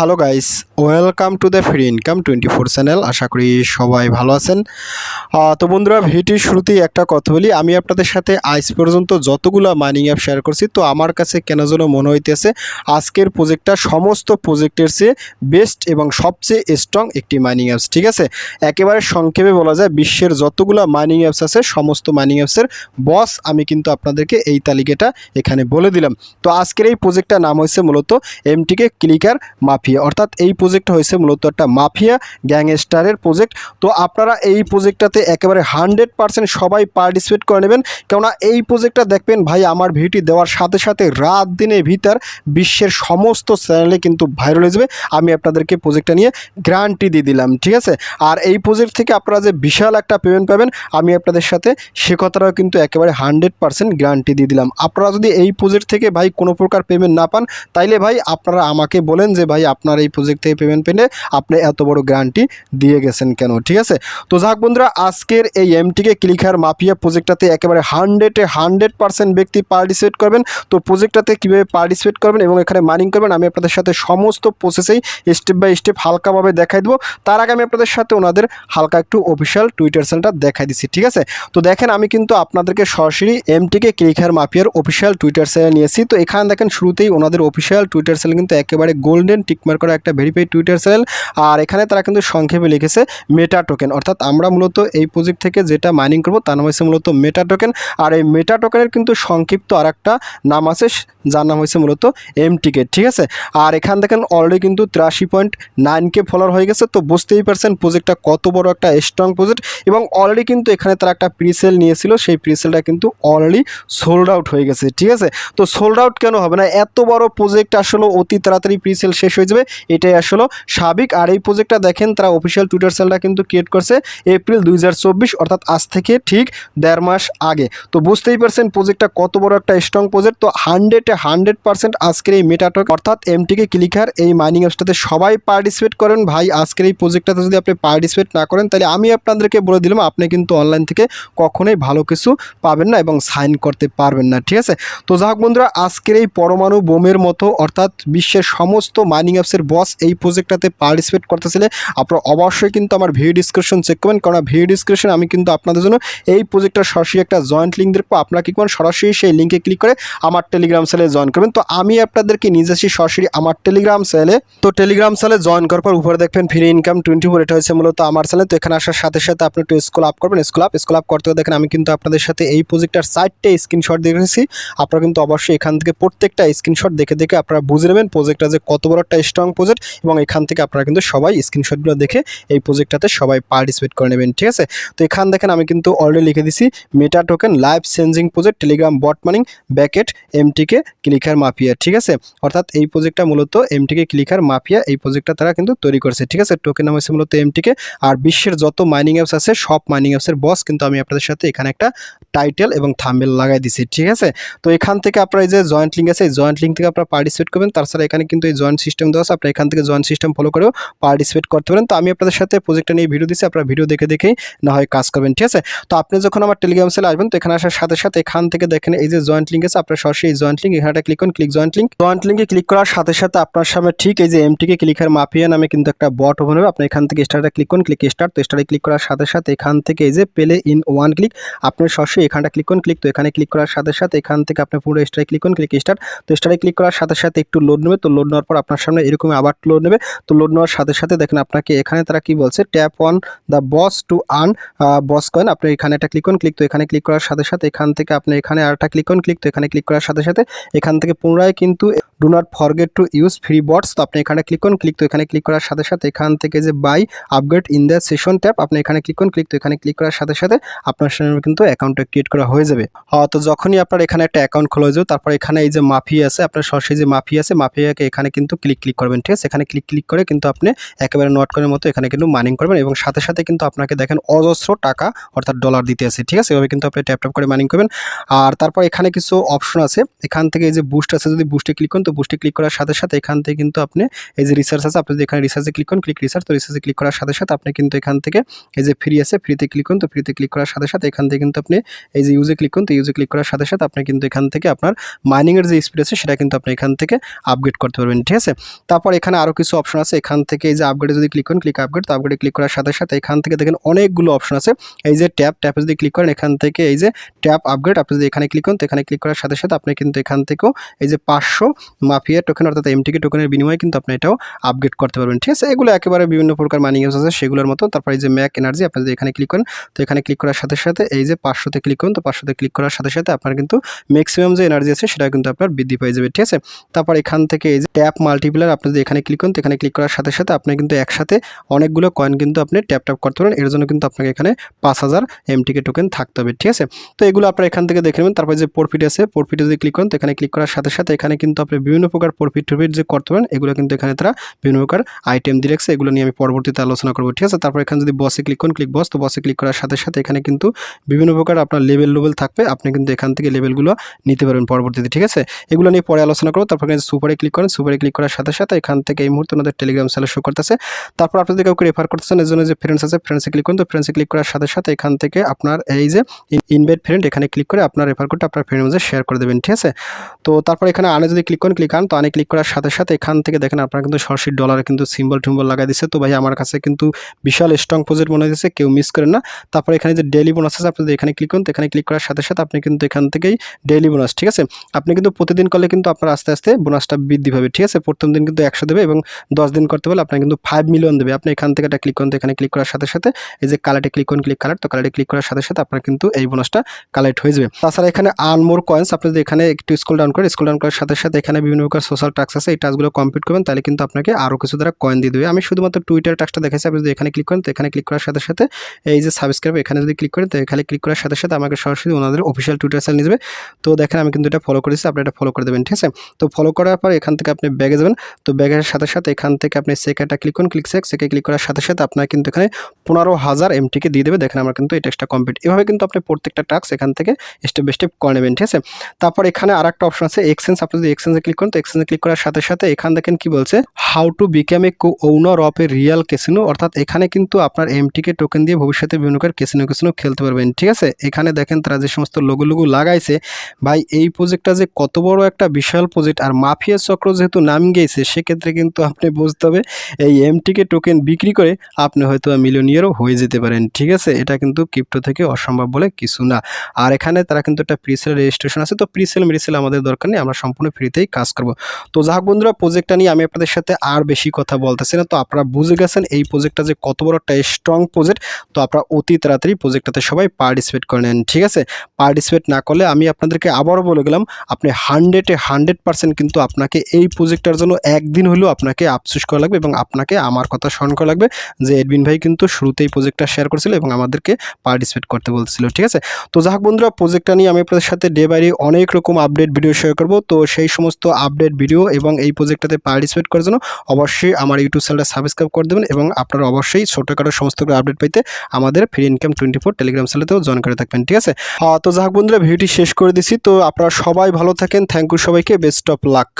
Hello guys, welcome to the free income twenty four channel. আশা করি সবাই ভালো আছেন। তো বন্ধুরা ভিডিওর শুরুতেই একটা কথা বলি। আমি আপনাদের সাথে আজ পর্যন্ত যতগুলো মাইনিং অ্যাপ শেয়ার করছি, তো আমার কাছে কেন যেন মনে হইতেছে, আজকের প্রজেক্টটা সমস্ত প্রজেক্টের চেয়ে বেস্ট এবং সবচেয়ে স্ট্রং একটি মাইনিং অ্যাপস ঠিক আছে? একেবারে সংক্ষেপে বলা যায়, বিশ্বের যতগুলো মাইনিং অ্যাপস আছে, সমস্ত মাইনিং অ্যাপসের বস আমি কিন্তু আপনাদেরকে এই তালিকাটা এখানে বলে দিলাম। তো আজকের এই প্রজেক্টটার নাম হয়েছে মূলত এমটিকে ক্লিকার মাফিয়া। অর্থাৎ এই প্রজেক্টটা হয়েছে মূলত একটা মাফিয়া গ্যাংস্টারের প্রজেক্ট তো আপনারা এই প্রজেক্টটাতে একেবারে হান্ড্রেড পার্সেন্ট সবাই পার্টিসিপেট করে নেবেন। কেননা এই প্রজেক্টটা দেখবেন, ভাই, আমার ভিডিও দেওয়ার সাথে সাথে রাত দিনের ভিতর বিশ্বের সমস্ত চ্যানেলে কিন্তু ভাইরাল হয়ে যাবে। আমি আপনাদেরকে প্রজেক্টটা নিয়ে গ্যারান্টি দিয়ে দিলাম, ঠিক আছে? আর এই প্রজেক্ট থেকে আপনারা যে বিশাল একটা পেমেন্ট পাবেন, আমি আপনাদের সাথে সে কথাটাও কিন্তু একেবারে হান্ড্রেড পার্সেন্ট গ্যারান্টি দিয়ে দিলাম। আপনারা যদি এই প্রজেক্ট থেকে, ভাই, কোনো প্রকার পেমেন্ট না পান, তাইলে ভাই, আপনারা আমাকে বলেন যে, ভাই আপনার এই প্রজেক্ট থেকে পেমেন্ট পেলে আপনি এত বড় গ্যারান্টি দিয়ে গেছেন কেন? ঠিক আছে? তো যাক বন্ধুরা, আজকের এই এমটিকে ক্লিকার মাফিয়া প্রজেক্টটাতে একেবারে হান্ড্রেডে হান্ড্রেড পার্সেন্ট ব্যক্তি পার্টিসিপেট করবেন। তো প্রজেক্টটাতে কীভাবে পার্টিসিপেট করবেন এবং এখানে মাইনিং করবেন, আমি আপনাদের সাথে সমস্ত প্রসেসেই স্টেপ বাই স্টেপ হালকাভাবে দেখাই দেবো। তার আগে আমি আপনাদের সাথে ওনাদের হালকা একটু অফিসিয়াল টুইটার চ্যানেলটা দেখাই দিচ্ছি ঠিক আছে? তো দেখেন, আমি কিন্তু আপনাদেরকে সরাসরি এমটিকে ক্লিকার মাফিয়ার অফিসিয়াল টুইটার চ্যানেল নিয়েছি তো এখানে দেখেন, শুরুতেই ওনাদের অফিসিয়াল টুইটার চ্যানেল কিন্তু একেবারে গোল্ডেন টিকমার করা একটা ভেরিফাইড টুইটার চ্যানেল আর এখানে তারা কিন্তু সংক্ষেপে লিখেছে মেটা টোকেন অর্থাৎ আমরা মূলত এই প্রজেক্ট থেকে যেটা মাইনিং করব তার নাম হয়েছে মূলত মেটা টোকেন আর এই মেটা টোকেনের কিন্তু সংক্ষিপ্ত আর একটা নাম আছে, যার নাম হয়েছে মূলত এম টিকেট ঠিক আছে? আর এখান দেখেন অলরেডি কিন্তু তিরাশি পয়েন্ট নাইন কে ফলোয়ার হয়ে গেছে, তো বুঝতেই পারছেন প্রজেক্টটা কত বড় একটা স্ট্রং প্রজেক্ট এবং অলরেডি কিন্তু এখানে তারা একটা প্রিসেল নিয়েছিল, সেই প্রিসেলটা কিন্তু অলরেডি সোল্ড আউট হয়ে গেছে, ঠিক আছে? তো সোল্ড আউট কেন হবে না? এত বড় প্রজেক্ট আসলে অতি তাড়াতাড়ি প্রিসেল শেষ হয়ে যাবে, এটাই আসলে স্বাভাবিক আর এই প্রজেক্টটা দেখেন, তারা অফিসিয়াল টুইটার সেলটা কিন্তু ক্রিয়েট করছে এপ্রিল দুই অর্থাৎ আজ থেকে ঠিক দেড় মাস আগে। তো বুঝতেই পারছেন প্রজেক্টটা কত বড় একটা স্ট্রং প্রজেক্ট তো হান্ড্রেডে হান্ড্রেড পার্সেন্ট আজকের এই মেটাটক অর্থাৎ এমটিকে ক্লিকার এই মাইনিং অ্যাপসটাতে সবাই পার্টিসিপেট করেন। ভাই, আজকের এই প্রজেক্টটাতে যদি আপনি পার্টিসিপেট না করেন, তাহলে আমি আপনাদেরকে বলে দিলাম, আপনি কিন্তু অনলাইন থেকে কখনোই ভালো কিছু পাবেন না এবং সাইন করতে পারবেন না, ঠিক আছে? তো যাই বন্ধুরা, আজকের এই পরমাণু বোমের মতো, অর্থাৎ বিশ্বের সমস্ত মাইনিং অ্যাপসের বস এই প্রজেক্টটাতে পার্টিসিপেট করতেছিলে। আপনারা অবশ্যই কিন্তু আমার ভিডিও ডিসক্রিপশন চেক করবেন, কারণ ভিডিও ডিসক্রিপশন আমি কিন্তু আপনাদের জন্য এই প্রজেক্টটার সরাসরি একটা জয়েন্ট লিঙ্ক দেখব আপনারা কি করেন সরাসরি সেই লিঙ্কে ক্লিক করে আমার টেলিগ্রাম চ্যানেলে জয়েন করবেন। তো আমি আপনাদেরকে নিজে আসি সরাসরি আমার টেলিগ্রাম চ্যানেলে তো টেলিগ্রাম চ্যানেলে জয়েন করার পর উপরে দেখবেন ফ্রি ইনকাম টোয়েন্টি ফোর এটা হয়েছে মূলত আমার চ্যানেল তো এখানে আসার সাথে সাথে আপনি একটু স্কুল আপ করবেন। স্কুল আপ স্কুল আপ করতে দেখেন আমি কিন্তু আপনাদের সাথে এই প্রজেক্টটার চারটে স্ক্রিনশট দেখেছি আপনারা কিন্তু অবশ্যই এখান থেকে প্রত্যেকটা স্ক্রিনশট দেখে দেখে আপনারা বুঝে নেবেন প্রজেক্টটা যে কত বড় একটা স্ট্রং প্রজেক্ট এবং এখান থেকে আপনারা কিন্তু সবাই স্ক্রিনশটগুলো দেখে এই প্রজেক্টটাতে সবাই পার্টিসিপেট করে নেবেন, ঠিক আছে? তো এখান দেখেন আমি কিন্তু অলরেডি লিখে দিছি meta token live changing project Telegram bot mining bracket MTK clicker mafia ঠিক আছে? অর্থাৎ এই প্রজেক্টটা মূলত এমটিকে ক্লিকার মাফিয়া এই প্রজেক্টটা তারা কিন্তু তৈরি করেছে, ঠিক আছে? টোকেন নাম হচ্ছে মূলত এমটিকে আর বিশ্বের যত মাইনিং অ্যাপস আছে, সব মাইনিং অ্যাপসের বস কিন্তু আমি আপনাদের সাথে এখানে একটা টাইটেল এবং থাম্বেল লাগাই দিছি, ঠিক আছে? তো এখান থেকে আপনারা এই যে জয়েন্ট লিঙ্ক আছে, এই জয়েন্ট লিঙ্ক থেকে আপনারা পার্টিসিপেট করবেন, তাছাড়া এখানে কিন্তু এই জয়েন্ট সিস্টেম আছে আপনারা এখান থেকে জয়েন্ট সিস্টেম ফলো করেও পার্টিসিপেট করতে পারেন। তো আমি আপনাদের সাথে প্রজেক্টটা নিয়ে ভিডিও দিচ্ছি, আপনারা ভিডিও দেখে দেখেই না হয় কাজ করবেন, ঠিক আছে? তো আপনি যখন আমার টেলিগ্রাম সেলে আসবেন, তো এখানে আসার সাথে সাথে এখান থেকে দেখেন এই যে জয়েন্ট লিঙ্ক আছে, আপনার সরাসরি এই জয়েন্ট লিঙ্ক এখানে ক্লিক করুন ক্লিক জয়েন্ট লিঙ্ক জয়েন্ট লিঙ্কে ক্লিক করার সাথে সাথে আপনার সামনে ঠিক এই যে এমটিকে ক্লিকার মাফিয়া নামে কিন্তু একটা বট ওপেন হবে। আপনি এখান থেকে স্টার্টে ক্লিক করুন ক্লিক স্টার্ট তো স্টার্টে ক্লিক করার সাথে সাথে এখান থেকে এই যে পেলে ইন ওয়ান ক্লিক আপনি সরাসরি এখানটা ক্লিক করুন ক্লিক তো এখানে ক্লিক করার সাথে সাথে এখান থেকে আপনি পুরো স্টারে ক্লিক করুন ক্লিক স্টার্ট তো স্টারে ক্লিক করার সাথে সাথে একটু লোড নেবে, তো লোড নেওয়ার পর আপনার সামনে এরকম আবার লোড নেবে। তো লোড নেওয়ার সাথে সাথে দেখেন আপনাকে এখানে তারা কি বলছে tap on the boss to earn boss coin আপনি এখানে একটা ক্লিক করুন ক্লিক তো এখানে ক্লিক করার সাথে সাথে এখান থেকে আপনি এখানে আরেকটা ক্লিক করুন ক্লিক তো এখানে ক্লিক করার সাথে সাথে এখান থেকে পুনরায় কিন্তু do not forget to use free bots তো আপনি এখানে ক্লিক করুন ক্লিক তো এখানে ক্লিক করার সাথে সাথে এখান থেকে যে buy upgrade in the session tap আপনি এখানে ক্লিক করুন ক্লিক তো এখানে ক্লিক করার সাথে সাথে আপনার সামনে কিন্তু অ্যাকাউন্টটা ক্রিয়েট করা হয়ে যাবে। হ্যাঁ, তো যখনই আপনার এখানে একটা অ্যাকাউন্ট খোলা যাবে তারপর এখানে এই যে মাফি আছে আপনার সরাসরি যে মাফি আছে মাফিয়াকে এখানে কিন্তু ক্লিক ক্লিক করবেন, ঠিক আছে? এখানে ক্লিক ক্লিক করে কিন্তু আপনি একেবারে নোট করার মতো এখানে কিন্তু মাইনিং করবেন এবং সাথে সাথে কিন্তু আপনাকে দেখেন অজস্র টাকা অর্থাৎ ডলার দিতে আছে, ঠিক আছে? এভাবে কিন্তু আপনি ট্যাপ ট্যাপ করে মাইনিং করবেন। আর তারপর এখানে কিছু অপশন আছে। এখান থেকে এই যে বুস্ট আছে, যদি বুস্টে ক্লিক করেন, তো বুস্টে ক্লিক করার সাথে সাথে এখান থেকে কিন্তু আপনি এই যে রিসার্চ আছে, আপনি যদি এখানে রিসার্চে ক্লিক করেন ক্লিক রিসার্চ তো রিসার্চে ক্লিক করার সাথে সাথে আপনি কিন্তু এখান থেকে এই যে ফ্রি আছে ফ্রিতে ক্লিক করুন, তো ফ্রিতে ক্লিক করার সাথে সাথে এখান থেকে কিন্তু আপনি এই যে ইউজে ক্লিক করুন, তো ইউজে ক্লিক করার সাথে সাথে আপনি কিন্তু এখান থেকে আপনার মাইনিংয়ের যে স্পিড আছে, সেটা কিন্তু আপনি এখান থেকে আপগ্রেড করতে পারবেন, ঠিক আছে? তারপর এখানে আরও কিছু অপশন আছে। এখান থেকে এই যে আপগ্রেডে যদি ক্লিক করেন ক্লিক আপগ্রেড তো আপগ্রেডে ক্লিক করার সাথে সাথে এখান থেকে দেখেন অনেকগুলো অপশন আছে। এই যে ট্যাপ ট্যাপে যদি ক্লিক করেন, এখান থেকে এই যে ট্যাপ আপগ্রেড আপনি যদি এখানে ক্লিক করেন, তো এখানে ক্লিক করার সাথে সাথে আপনি কিন্তু এখান থেকেও এই যে পাঁচশো মাফিয়া টোকেন অর্থাৎ এমটিকে টোকেনের বিনিময়ে কিন্তু আপনি এটাও আপগ্রেড করতে পারবেন। ঠিক আছে? এগুলো একেবারে বিভিন্ন প্রকার মানি ইউজ আছে, সেগুলোর মতো। তারপর এই যে ম্যাক এনার্জি আপনি যদি এখানে ক্লিক করেন, তো এখানে ক্লিক করার সাথে সাথে এই যে পাঁচশোতে ক্লিক করুন, তো পাঁচশোতে ক্লিক করার সাথে সাথে আপনার কিন্তু ম্যাক্সিমাম যে এনার্জি আছে, সেটা কিন্তু আপনার বৃদ্ধি পেয়ে যাবে। ঠিক আছে? তারপর এখান থেকে এই যে ট্যাপ মাল্টিপ্লার আপনি যদি এখানে ক্লিক করেন, তো এখানে ক্লিক করার সাথে সাথে আপনি কিন্তু একসাথে অনেকগুলো কয়েন কিন্তু আপনি ট্যাপ ট্যাপ করতে পারেন। এর জন্য কিন্তু আপনাকে এখানে পাঁচ হাজার এমটিকে টোকেন থাকতে হবে, ঠিক আছে? তো এগুলো আপনার এখান থেকে দেখে নেবেন। তারপরে যে প্রফিট আছে প্রফিটে যদি ক্লিক করেন, তো এখানে ক্লিক করার সাথে সাথে এখানে কিন্তু আপনি বিভিন্ন প্রকার প্রফিট টফিট যে করতে পারেন, এগুলো কিন্তু এখানে তারা বিভিন্ন প্রকার আইটেম দিয়ে রাখছে। এগুলো নিয়ে আমি পরবর্তীতে আলোচনা করব, ঠিক আছে? তারপর এখানে যদি বসে ক্লিক করুন ক্লিক বস তো বসে ক্লিক করার সাথে সাথে এখানে কিন্তু বিভিন্ন প্রকার আপনার লেভেল লেভেল থাকবে। আপনি কিন্তু এখান থেকে লেভেলগুলো নিতে পারবেন পরবর্তীতে, ঠিক আছে? এগুলো নিয়ে পরে আলোচনা করব। তারপর সুপারে ক্লিক করেন সুপারে ক্লিক করার সাথে সাথে এখান থেকে এই মুহূর্তে ওনাদের টেলিগ্রাম চ্যানেল শো করতেছে। তারপর আপনাদের কাউকে রেফার করতেছেন এর জন্য যে ফ্রেন্ডস আছে ফ্রেন্ডসে ক্লিক করুন। তো ফ্রেন্ডসে ক্লিক করার সাথে সাথে এখান থেকে আপনার এই যে ইনভাইট ফ্রেন্ড এখানে ক্লিক করে আপনার রেফার কোডটা আপনার ফ্রেন্ডের মধ্যে শেয়ার করে দেবেন, ঠিক আছে? তো তারপর এখানে আনে যদি ক্লিক করেন ক্লিক আন। তো আনে ক্লিক করার সাথে সাথে এখান থেকে দেখেন আপনার কিন্তু সরাসরি ডলারে কিন্তু সিম্বল টিম্বল লাগাই দিচ্ছে তো ভাই আমার কাছে কিন্তু বিশাল স্ট্রং প্রজেক্ট মনে হয়েছে কেউ মিস করেন না। তারপর এখানে যে ডেলি বোনাস আছে আপনি যদি এখানে ক্লিক করুন। তো এখানে ক্লিক করার সাথে সাথে আপনি কিন্তু এখান থেকেই ডেইলি বোনাস ঠিক আছে? আপনি কিন্তু প্রতিদিন করলে কিন্তু আপনার আস্তে আস্তে বোনাসটা বৃদ্ধি পাবে, ঠিক আছে? প্রথম দিন কিন্তু একশো দেবে এবং দশ দিন করতে পারলে আপনার কিন্তু ফাইভ মিলিয়ন দেবে। আপনি এখান থেকে এটা ক্লিক করুন, তো এখানে ক্লিক করার সাথে সাথে এই যে কালারটে ক্লিক করুন ক্লিক কালার তো কালারটে ক্লিক করার সাথে সাথে আপনার কিন্তু এই বোনাসটা কালেক্ট হয়ে যাবে। তাছাড়া এখানে আর্ন মোর কয়েন্স আপনি যদি এখানে একটু স্কুল ডাউন করেন স্কুল ডাউন করার সাথে সাথে এখানে বিভিন্ন প্রকার সোশ্যাল টাস্ক আছে, এই টাস্কগুলো কমপ্লিট করবেন, তাহলে কিন্তু আপনাকে আরও কিছু দ্বারা কয়েন দিয়ে দেবে। আমি শুধুমাত্র টুইটার টাস্কটা দেখেছি, আপনি যদি এখানে ক্লিক করেন, তো এখানে ক্লিক করার সাথে সাথে এই যে সাবস্ক্রাইব এখানে যদি ক্লিক করেন, তো এখানে ক্লিক করার সাথে সাথে আমাকে সরাসরি ওনাদের অফিসিয়াল টুইটার চ্যানেল নিয়ে তো দেখেন আমি কিন্তু এটা ফলো করেছি, আপনি এটা ফলো করে দেবেন, ঠিক আছে? তো ফলো করার পর এখান থেকে আপনি ব্যাগে যাবেন তো ব্যাগের সাথে সাথে এখান থেকে আপনি সেকেটা ক্লিক করুন ক্লিক সেক সেকে ক্লিক করার সাথে সাথে আপনার কিন্তু এখানে পনেরো হাজার এমটিকে দিয়ে দেবে। দেখেন আমার কিন্তু এই টেক্সটটা কমপ্লিট এভাবে কিন্তু আপনি প্রত্যেকটা টাস্ক এখান থেকে স্টেপ বাই স্টেপ করে নেবেন, ঠিক আছে? তারপর এখানে আর একটা অপশন আছে এক্সচেঞ্জ আপনি যদি এক্সচেঞ্জে ক্লিক করেন, তো এক্সচেঞ্জে ক্লিক করার সাথে সাথে এখান দেখেন কি বলছে how to become a co owner of a real casino অর্থাৎ এখানে কিন্তু আপনার এমটিকে টোকেন দিয়ে ভবিষ্যতে বিভিন্ন প্রকার ক্যাসিনো ক্যাসিনো খেলতে পারবেন, ঠিক আছে? এখানে দেখেন তারা যে সমস্ত লোগো লোগো লাগাইছে, ভাই, এই প্রজেক্টটা যে কত বড় একটা বিশাল প্রজেক্ট আর মাফিয়া চক্র যেহেতু নাম গিয়েছে সেক্ষেত্রে কিন্তু আপনি বুঝতে হবে এই এমটিকে টোকেন বিক্রি করে আপনি হয়তো মিলিয়নিয়ারও হয়ে যেতে পারেন, ঠিক আছে? এটা কিন্তু ক্রিপ্টো থেকে অসম্ভব বলে কিছু না। আর এখানে তারা কিন্তু একটা প্রিসেল রেজিস্ট্রেশন আছে, তো প্রিসেল মেরিসেল আমাদের দরকার নেই, আমরা সম্পূর্ণ ফ্রিতেই কাজ করব। তো যাক বন্ধুরা প্রজেক্টটা নিয়ে আমি আপনাদের সাথে আর বেশি কথা বলতেছি না, তো আপনারা বুঝে গেছেন এই প্রজেক্টটা যে কত বড় একটা স্ট্রং প্রজেক্ট তো আপনারা অতি তাড়াতাড়ি প্রজেক্টটাতে সবাই পার্টিসিপেট করে নেন, ঠিক আছে? পার্টিসিপেট না করলে আমি আপনাদেরকে আবারও বলে গেলাম, আপনি হান্ড্রেডে হান্ড্রেড পার্সেন্ট কিন্তু আপনাকে এই প্রজেক্টটার জন্য একদিন হলেও আপনাকে আফসোস করা লাগবে এবং আপনাকে আমার কথা স্মরণ করা লাগবে যে এডবিন ভাই কিন্তু শুরুতেই প্রজেক্টটা শেয়ার করেছিল এবং আমাদেরকে পার্টিসিপেট করতে বলছিল, ঠিক আছে? তো যাক বন্ধুরা প্রজেক্টটা নিয়ে আমি আপনাদের সাথে ডে বাই অনেক রকম আপডেট ভিডিও শেয়ার করব। তো সেই সমস্ত আপডেট ভিডিও এবং এই প্রজেক্টটাতে পার্টিসিপেট করার জন্য অবশ্যই আমার ইউটিউব চ্যানেলটা সাবস্ক্রাইব করে দেবেন এবং আপনারা অবশ্যই ছোটোখাটো সমস্ত আপডেট পাইতে আমাদের free income twenty four Telegram চ্যানেলেতেও join করে থাকবেন, ঠিক আছে? তো যাক বন্ধুরা ভিডিওটি শেষ করে দিছি। তো আপনারা সবাই ভালো থাকেন। থ্যাংক ইউ সবাইকে। Best of luck